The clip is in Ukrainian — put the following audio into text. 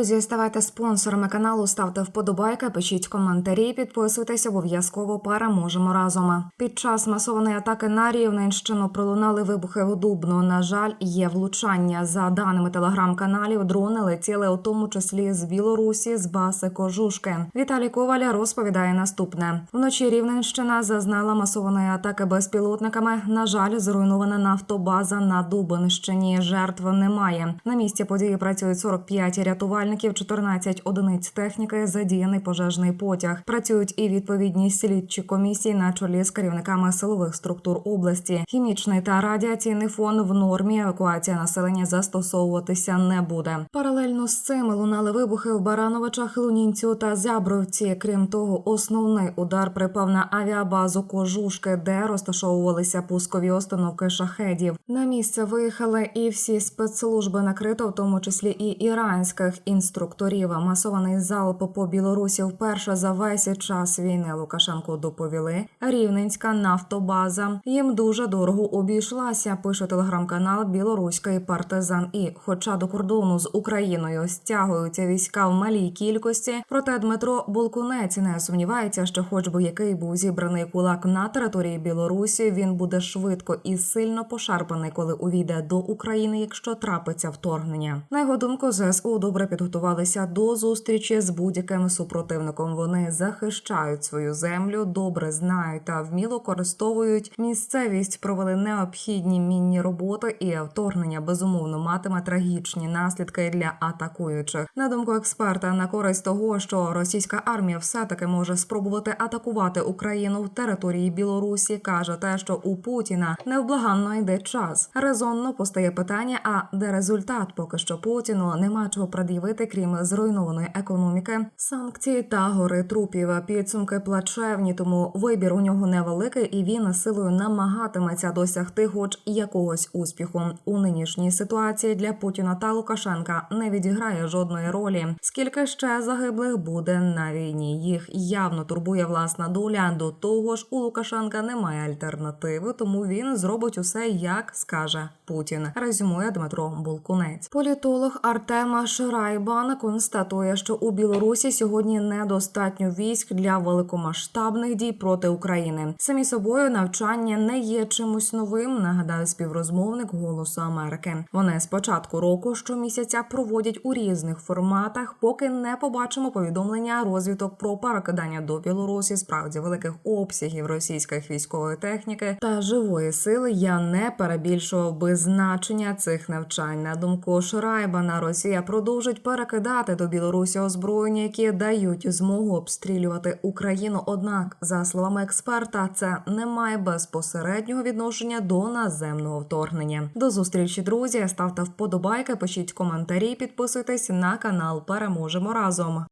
Друзі, ставайте спонсорами каналу, ставте вподобайки, пишіть коментарі, підписуйтесь обов'язково. Переможемо разом. Під час масованої атаки на Рівненщину пролунали вибухи у Дубну. На жаль, є влучання. За даними телеграм-каналів, дрони летіли у тому числі з Білорусі, з Баси Кожушки. Віталій Коваля розповідає наступне: вночі Рівненщина зазнала масованої атаки безпілотниками. На жаль, зруйнована нафтобаза на Дубинщині. Жертв немає. На місці події працюють 45 рятувальників, 14 одиниць техніки, задіяний пожежний потяг. Працюють і відповідні слідчі комісії на чолі з керівниками силових структур області. Хімічний та радіаційний фон в нормі. Евакуація населення застосовуватися не буде. Паралельно з цим лунали вибухи в Барановичах, Лунінцю та Зябровці. Крім того, основний удар припав на авіабазу Кожушки, де розташовувалися пускові установки шахедів. На місце виїхали і всі спецслужби накрито, в тому числі і іранських інструкторів. Масований залп по Білорусі вперше за весь час війни Лукашенко доповіли. Рівненська нафтобаза їм дуже дорого обійшлася. Пише телеграм-канал Білоруський партизан. І, хоча до кордону з Україною стягуються війська в малій кількості, проте Дмитро Болкунець не сумнівається, що, хоч би який був зібраний кулак на території Білорусі, він буде швидко і сильно пошарпаний, коли увійде до України, якщо трапиться вторгнення. На його думку, ЗСУ добре підготувалися до зустрічі з будь-яким супротивником. Вони захищають свою землю, добре знають та вміло користовують місцевість, провели необхідні мінні роботи, і вторгнення безумовно матиме трагічні наслідки для атакуючих. На думку експерта, на користь того, що російська армія все таки може спробувати атакувати Україну в території Білорусі, каже те, що у Путіна невблаганно йде час. Резонно постає питання: а де результат? Поки що Путіну нема чого пред'явити, крім зруйнованої економіки, санкції та гори трупів. Підсумки плачевні, тому вибір у нього невеликий, і він силою намагатиметься досягти хоч якогось успіху. У нинішній ситуації для Путіна та Лукашенка не відіграє жодної ролі. Скільки ще загиблих буде на війні? Їх явно турбує власна доля. До того ж, у Лукашенка немає альтернативи, тому він зробить усе, як скаже Путін. Резюмує Дмитро Булкунець. Політолог Артема Шрайбан констатує, що у Білорусі сьогодні недостатньо військ для великомасштабних дій проти України. Самі собою навчання не є чимось новим. Нагадає співрозмовник Голосу Америки. Вони з початку року щомісяця проводять у різних форматах, поки не побачимо повідомлення розвиток про перекидання до Білорусі справді великих обсягів російських військової техніки та живої сили. Я не перебільшував би значення цих навчань. На думку Шрайбана, Росія продовжить перекидати до Білорусі озброєння, які дають змогу обстрілювати Україну. Однак, за словами експерта, це не має безпосереднього відношення до наземного вторгнення. До зустрічі, друзі. Ставте вподобайки, пишіть коментарі, підписуйтесь на канал. Переможемо разом.